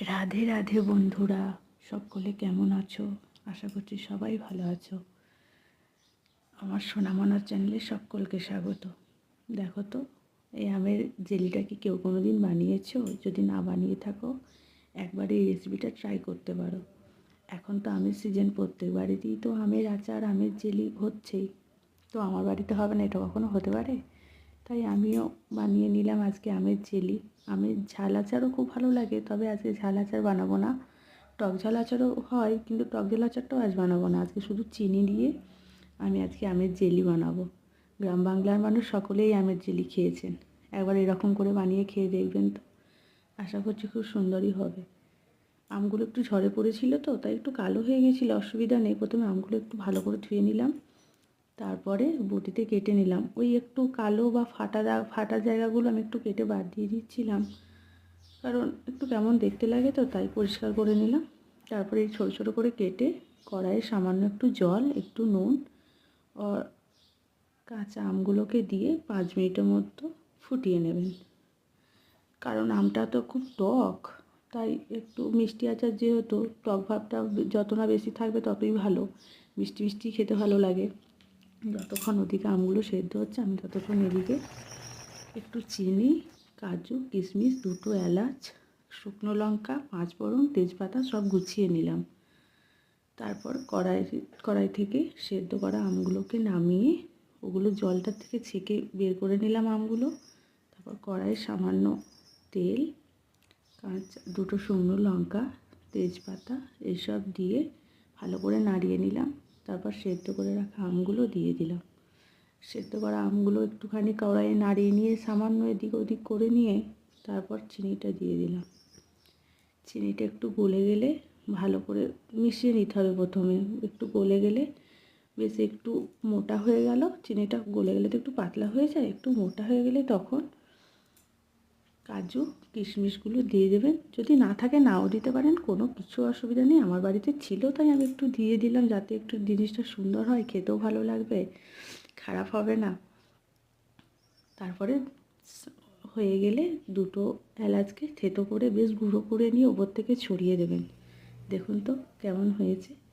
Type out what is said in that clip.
রাধে রাধে বন্ধুরা, সকলে কেমন আছো? আশা করছি সবাই ভালো আছো। আমার সোনামনার চ্যানেলে সকলকে স্বাগত। দেখো তো, এই আমের জেলিটা কি কেউ কোনো দিন বানিয়েছো? যদি না বানিয়ে থাকো, একবার এই রেসিপিটা ট্রাই করতে পারো। এখন তো আমের সিজন প্রত্যেক বাড়িতেই তো আমের আচার, আমের জেলি হচ্ছেই। তো আমার বাড়িতে হবে না? এটা কখনো হতে পারে? তাই আমিও বানিয়ে নিলাম আজকে আমের জেলি। আমের ঝাল আচারও খুব ভালো লাগে, তবে আজকে ঝাল আচার বানাবো না। টক ঝাল আচারও হয়, কিন্তু টক ঝাল আচারটাও আজ বানাবো না। আজকে শুধু চিনি দিয়ে আমি আজকে আমের জেলি বানাবো। গ্রাম বাংলার মানুষ সকলেই আমের জেলি খেয়েছেন। একবার এরকম করে বানিয়ে খেয়ে দেখবেন তো। আশা করছি খুব সুন্দরই হবে। আমগুলো একটু ঝরে পড়েছিল তো, তাই একটু কালো হয়ে গেছিল, অসুবিধা নেই। প্রথমে আমগুলো একটু ভালো করে ধুয়ে নিলাম। তারপরে বটিতে কেটে নিলাম। ওই একটু কালো বা ফাটা ফাটা জায়গাগুলো আমি একটু কেটে বাদ দিয়ে দিচ্ছিলাম। কারণ একটু কেমন দেখতে লাগে তো, তাই পরিষ্কার করে নিলাম। তারপরে এই ছোটো ছোটো করে কেটে কড়াইয়ে সামান্য একটু জল, একটু নুন আর কাঁচা আমগুলোকে দিয়ে পাঁচ মিনিটের মতো ফুটিয়ে নেবেন। কারণ আমটা তো খুব টক, তাই একটু মিষ্টি আচার যেহেতু, টক ভাবটা যত না বেশি থাকবে ততই ভালো। মিষ্টি মিষ্টি খেতে ভালো লাগে। যতক্ষণ ওদিকে আমগুলো সেদ্ধ হচ্ছে, আমি ততক্ষণ এদিকে একটু চিনি, কাজু, কিশমিশ, দুটো এলাচ, শুকনো লঙ্কা, পাঁচ ফোড়ন, তেজপাতা সব গুছিয়ে নিলাম। তারপর কড়াই কড়াই থেকে সেদ্ধ করা আমগুলোকে নামিয়ে ওগুলো জলটা থেকে ছেঁকে বের করে নিলাম আমগুলো। তারপর কড়াইয়ে সামান্য তেল, কাঁচা, দুটো শুকনো লঙ্কা, তেজপাতা, এসব দিয়ে ভালো করে নাড়িয়ে নিলাম। তারপর সেদ্ধ করে রাখা আমগুলো দিয়ে দিলাম। সেদ্ধ করা আমগুলো একটুখানি কড়াইয়ে নাড়িয়ে নিয়ে সামান্য এদিক ওদিক করে নিয়ে তারপর চিনিটা দিয়ে দিলাম। চিনিটা একটু গলে গেলে ভালো করে মিশিয়ে নিতে হবে প্রথমে। একটু গলে গেলে বেশ একটু মোটা হয়ে গেল, চিনিটা গলে গেলে তো একটু পাতলা হয়ে যায়, একটু মোটা হয়ে গেলে তখন কাজু, কিশমিশগুলো দিয়ে দেবেন। যদি না থাকে নাও দিতে পারেন, কোনো কিছু অসুবিধা নেই। আমার বাড়িতে ছিল, তাই আমি একটু দিয়ে দিলাম যাতে একটু জিনিসটা সুন্দর হয়, খেতেও ভালো লাগবে, খারাপ হবে না। তারপরে হয়ে গেলে দুটো এলাচকে থেতো করে, বেশ গুঁড়ো করে নিয়ে ওপর থেকে ছড়িয়ে দেবেন। দেখুন তো কেমন হয়েছে।